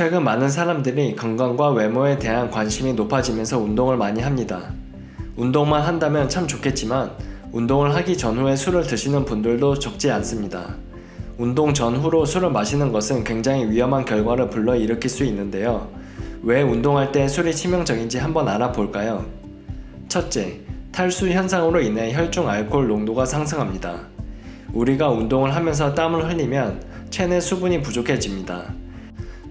최근 많은 사람들이 건강과 외모에 대한 관심이 높아지면서 운동을 많이 합니다. 운동만 한다면 참 좋겠지만 운동을 하기 전후에 술을 드시는 분들도 적지 않습니다. 운동 전후로 술을 마시는 것은 굉장히 위험한 결과를 불러일으킬 수 있는데요. 왜 운동할 때 술이 치명적인지 한번 알아볼까요? 첫째, 탈수 현상으로 인해 혈중 알코올 농도가 상승합니다. 우리가 운동을 하면서 땀을 흘리면 체내 수분이 부족해집니다.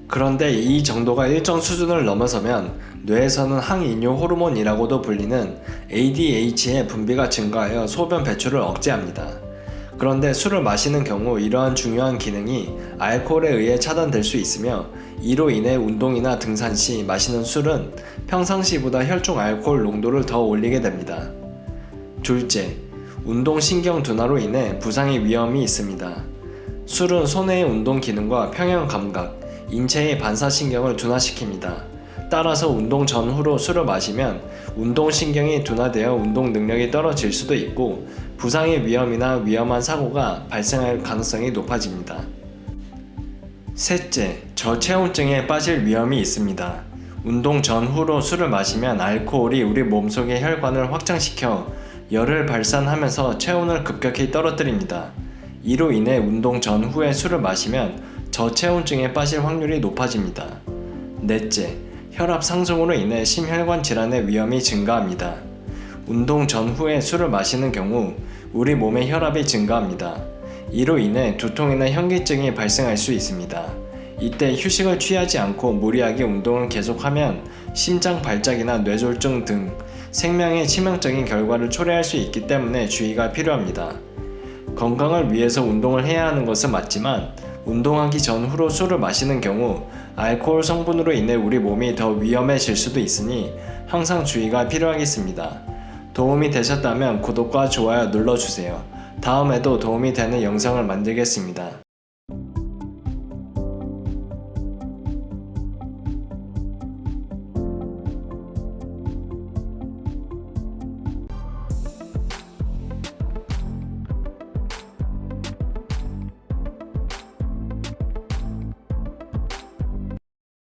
그런데 이 정도가 일정 수준을 넘어서면 뇌에서는 항이뇨 호르몬이라고도 불리는 ADH의 분비가 증가하여 소변 배출을 억제합니다. 그런데 술을 마시는 경우 이러한 중요한 기능이 알코올에 의해 차단될 수 있으며 이로 인해 운동이나 등산 시 마시는 술은 평상시보다 혈중 알코올 농도를 더 올리게 됩니다. 둘째, 운동 신경 둔화로 인해 부상의 위험이 있습니다. 술은 손해의 운동 기능과 평형 감각, 인체의 반사신경을 둔화시킵니다. 따라서 운동 전후로 술을 마시면 운동신경이 둔화되어 운동 능력이 떨어질 수도 있고 부상의 위험이나 위험한 사고가 발생할 가능성이 높아집니다. 셋째, 저체온증에 빠질 위험이 있습니다. 운동 전후로 술을 마시면 알코올이 우리 몸속의 혈관을 확장시켜 열을 발산하면서 체온을 급격히 떨어뜨립니다. 이로 인해 운동 전후에 술을 마시면 저체온증에 빠질 확률이 높아집니다. 넷째, 혈압 상승으로 인해 심혈관 질환의 위험이 증가합니다. 운동 전후에 술을 마시는 경우 우리 몸의 혈압이 증가합니다. 이로 인해 두통이나 현기증이 발생할 수 있습니다. 이때 휴식을 취하지 않고 무리하게 운동을 계속하면 심장 발작이나 뇌졸중 등 생명에 치명적인 결과를 초래할 수 있기 때문에 주의가 필요합니다. 건강을 위해서 운동을 해야 하는 것은 맞지만 운동하기 전후로 술을 마시는 경우 알코올 성분으로 인해 우리 몸이 더 위험해질 수도 있으니 항상 주의가 필요하겠습니다. 도움이 되셨다면 구독과 좋아요 눌러주세요. 다음에도 도움이 되는 영상을 만들겠습니다.